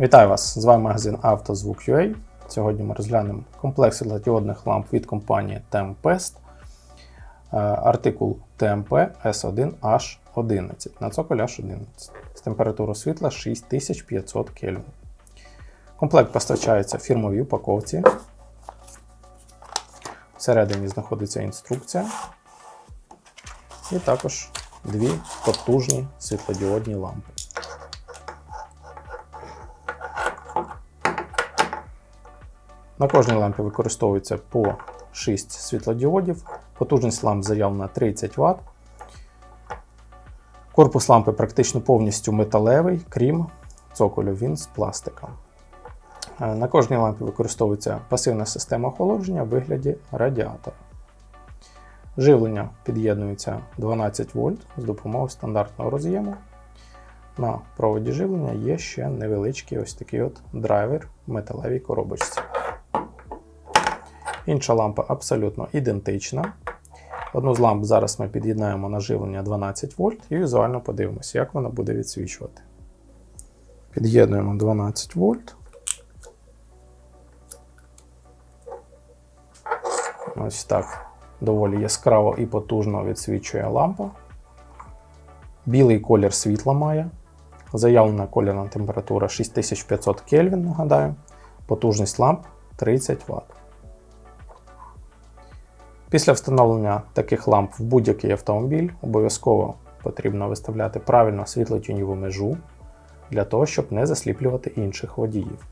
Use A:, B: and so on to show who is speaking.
A: Вітаю вас! З вами магазин «Автозвук.UA». Сьогодні ми розглянемо комплекс світлодіодних ламп від компанії Tempest. Е, Артикул TMP S1H11 на цоколь H11 з температурою світла 6500 Кельвін. Комплект постачається в фірмовій упаковці. Всередині знаходиться інструкція. І також дві потужні світлодіодні лампи. На кожній лампі використовується по 6 світлодіодів. Потужність ламп заявлена 30 Вт. Корпус лампи практично повністю металевий, крім цоколю, він з пластика. Е, На кожній лампі використовується пасивна система охолодження в вигляді радіатора. Живлення під'єднується 12 вольт з допомогою стандартного роз'єму. На проводі живлення є ще невеличкий ось такий от драйвер в металевій коробочці. Інша лампа абсолютно ідентична. Одну з ламп зараз ми під'єднаємо на живлення 12 вольт і візуально подивимося, як вона буде відсвічувати. Під'єднуємо 12 вольт. Ось так доволі яскраво і потужно відсвічує лампа. Білий колір світла має. Заявлена кольорна температура 6500 Кельвін, нагадаю. Потужність ламп 30 Вт. Після встановлення таких ламп в будь-який автомобіль обов'язково потрібно виставляти правильно світлотіньову межу для того, щоб не засліплювати інших водіїв.